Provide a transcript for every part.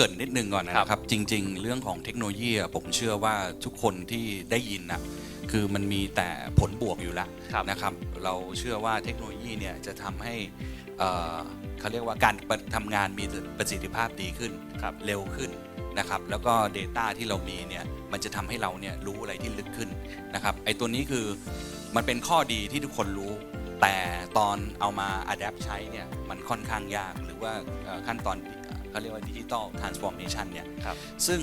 กรินนิดนึงก่อนนะครับ จริง ๆ เรื่องของเทคโนโลยีอะผมเชื่อว่าทุกคนที่ได้ยินนะคือมันมีแต่ผลบวกอยู่แล้วครับนะครับ เราเชื่อว่าเทคโนโลยีเนี่ยจะทำให้เอ่อเขาเรียกว่าการทำงานมีประสิทธิภาพดีขึ้นครับเร็วขึ้นนะครับ แล้วก็ Data ที่เรามีเนี่ยมันจะทำให้เราเนี่ยรู้อะไรที่ลึกขึ้นนะครับไอตัวนี้คือมันเป็นข้อดีที่ทุกคนรู้แต่ตอนเอามา adapt ใช้เนี่ยมันค่อนข้างยากหรือว่าเอ่อขั้นตอน เขาเรียกว่าดิจิ t a ลทรานส์ฟอร์เมชันเนี่ยครับ ซึ่ง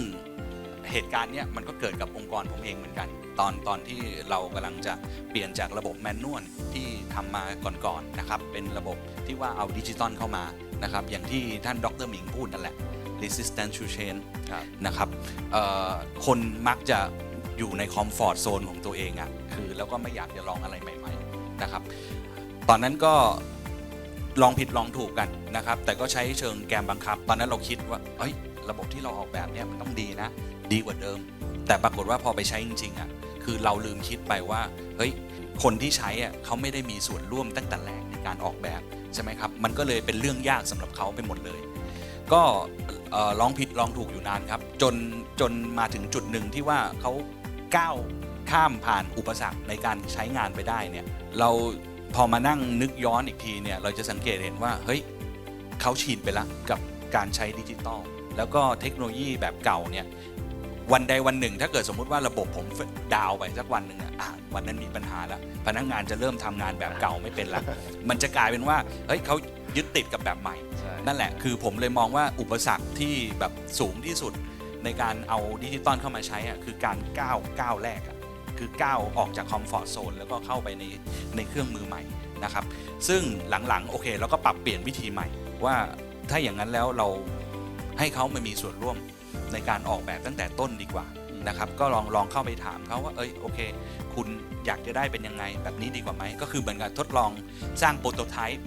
เหตุการณ์เนี้ยมันก็เกิดกับองค์กรผมเองเหมือนกัน ตอนตอนที่เรากำลังจะเปลี่ยนจากระบบแมนนวลที่ทำมาก่อนๆนะครับ เป็นระบบที่ว่าเอาดิจิตอลเข้ามานะครับ อย่างที่ท่านดรหมิงพูดนั่นแหละ resistance to change ครับนะครับเอ่อคนมักจะอยู่ในคอมฟอร์ z โซนของตัวเองอะ่ะคือแล้วก็ไม่อยากจะลองอะไรใหม่ ๆ นะครับ ตอนนั้นก็ ลองผิดลองถูกกันนะครับ แต่ก็ใช้เชิงแกมบังคับ ตอนนั้นเราคิดว่าเอ้ยระบบที่เราออกแบบเนี่ยมันต้องดีนะ ดีกว่าเดิม แต่ปรากฏว่าพอไปใช้จริงๆอะคือเราลืมคิดไปว่าเฮ้ยคนที่ใช้อะเขาไม่ได้มีส่วนร่วมตั้งแต่แรกในการออกแบบใช่ไหมครับมันก็เลยเป็นเรื่องยากสำหรับเขาไปหมดเลย ก็ลองผิดลองถูกอยู่นานครับ จนจนมาถึงจุดหนึ่งที่ว่าเขาก้าวข้ามผ่านอุปสรรคในการใช้งานไปได้เนี่ยเรา พอมานั่งนึกย้อนอีกทีเนี่ยเราจะสังเกตเห็นว่าเฮ้ยเขาชินไปแล้วกับการใช้ดิจิตอลแล้วก็เทคโนโลยีแบบเก่าเนี่ยวันใดวันหนึ่ง ถ้าเกิดสมมุติว่าระบบผมดาวน์ไปสักวันหนึ่งอะอะวันนั้นมีปัญหาแล้วพนักงานจะเริ่มทำงานแบบเก่าไม่เป็นละมันจะกลายเป็นว่าเฮ้ยเขายึดติดกับแบบใหม่ใช่นั่นแหละคือผมเลยมองว่าอุปสรรคที่แบบสูงที่สุดในการเอาดิจิตอลเข้ามาใช้อะคือการก้าวก้าวแรกอะ คือก้าวออกจากคอมฟอร์ z โซนแล้วก็เข้าไปในในเครื่องมือใหม่นะครับ ซึ่งหลังๆ โอเคเราก็ปรับเปลี่ยนวิธีใหม่ ว่าถ้าอย่างนั้นแล้วเราให้เขามามีส่วนร่วมในการออกแบบตั้งแต่ต้นดีกว่านะครับก็ลองลองเข้าไปถามเขาว่าเอ้ยโอเค คุณอยากจะได้เป็นยังไง แบบนี้ดีกว่าไหมก็คือเหมือนกับทดลองสร้างโปรโตไทป์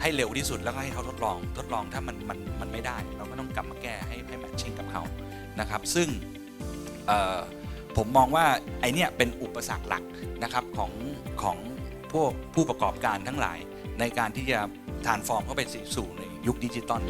ให้เร็วที่สุดแล้วก็ให้เขาทดลองทดลองถ้ามันมันมันไม่ได้ เราก็ต้องกลับมาแก้ให้ให้แมทชิ่งกับเขานะครับ ซึ่งเอ่อ ผมมองว่าไอเนี้ยเป็นอุปสรรคหลักนะครับของของพวกผู้ประกอบการทั้งหลาย ในการที่จะทานฟอร์มเข้าไปสู่ในยุคดิจิตอล